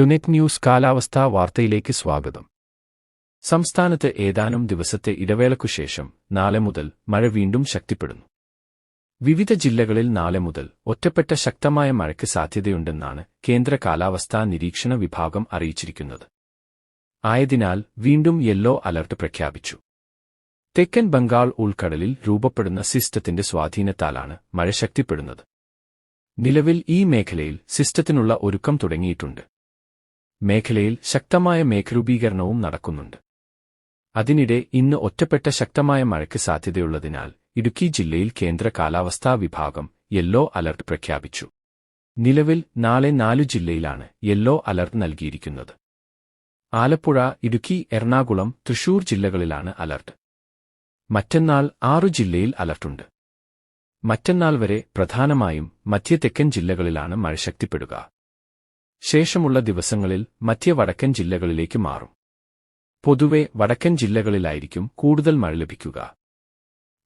ടുനെറ്റ് news കാലാവസ്ഥാ വാർത്തയിലേക്ക് സ്വാഗതം. സംസ്ഥാനത്ത് ഏതാനും ദിവസത്തെ ഇടവേളയ്ക്കുശേഷം നാളെ മുതൽ മഴ വീണ്ടും ശക്തിപ്പെടുന്നു. വിവിധ ജില്ലകളിൽ നാളെ മുതൽ ഒറ്റപ്പെട്ട ശക്തമായ മഴയ്ക്ക് സാധ്യതയുണ്ടെന്നാണ് കേന്ദ്ര കാലാവസ്ഥാ നിരീക്ഷണ വിഭാഗം അറിയിച്ചിരിക്കുന്നത്. ആയതിനാൽ വീണ്ടും യെല്ലോ അലർട്ട് പ്രഖ്യാപിച്ചു. തെക്കൻ ബംഗാൾ ഉൾക്കടലിൽ രൂപപ്പെടുന്ന സിസ്റ്റത്തിന്റെ സ്വാധീനത്താലാണ് മഴ ശക്തിപ്പെടുന്നത്. നിലവിൽ ഈ മേഖലയിൽ സിസ്റ്റത്തിനുള്ള ഒരുക്കം തുടങ്ങിയിട്ടുണ്ട്. മേഖലയിൽ ശക്തമായ മേഘരൂപീകരണവും നടക്കുന്നുണ്ട്. അതിനിടെ ഇന്ന് ഒറ്റപ്പെട്ട ശക്തമായ മഴയ്ക്ക് സാധ്യതയുള്ളതിനാൽ ഇടുക്കി ജില്ലയിൽ കേന്ദ്ര കാലാവസ്ഥാ വിഭാഗം യെല്ലോ അലർട്ട് പ്രഖ്യാപിച്ചു. നിലവിൽ നാളെ നാലു ജില്ലയിലാണ് യെല്ലോ അലർട്ട് നൽകിയിരിക്കുന്നത്. ആലപ്പുഴ ഇടുക്കി എറണാകുളം തൃശൂർ ജില്ലകളിലാണ് അലർട്ട്. മറ്റന്നാൾ ആറു ജില്ലയിൽ അലർട്ടുണ്ട്. മറ്റന്നാൾ വരെ പ്രധാനമായും മധ്യതെക്കൻ ജില്ലകളിലാണ് മഴ ശക്തിപ്പെടുക. ശേഷമുള്ള ദിവസങ്ങളിൽ മധ്യ വടക്കൻ ജില്ലകളിലേക്ക് മാറും. പൊതുവെ വടക്കൻ ജില്ലകളിലായിരിക്കും കൂടുതൽ മഴ ലഭിക്കുക.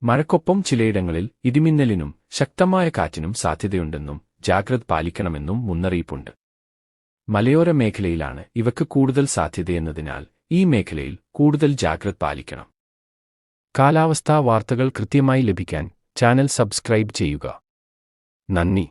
മഴക്കൊപ്പം ചിലയിടങ്ങളിൽ ഇടിമിന്നലിനും ശക്തമായ കാറ്റിനും സാധ്യതയുണ്ടെന്നും ജാഗ്രത പാലിക്കണമെന്നും മുന്നറിയിപ്പുണ്ട്. മലയോര മേഖലയിലാണ് ഇവക്ക് കൂടുതൽ സാധ്യതയെന്നതിനാൽ ഈ മേഖലയിൽ കൂടുതൽ ജാഗ്രത പാലിക്കണം. കാലാവസ്ഥാ വാർത്തകൾ കൃത്യമായി ലഭിക്കാൻ ചാനൽ സബ്സ്ക്രൈബ് ചെയ്യുക. നന്ദി.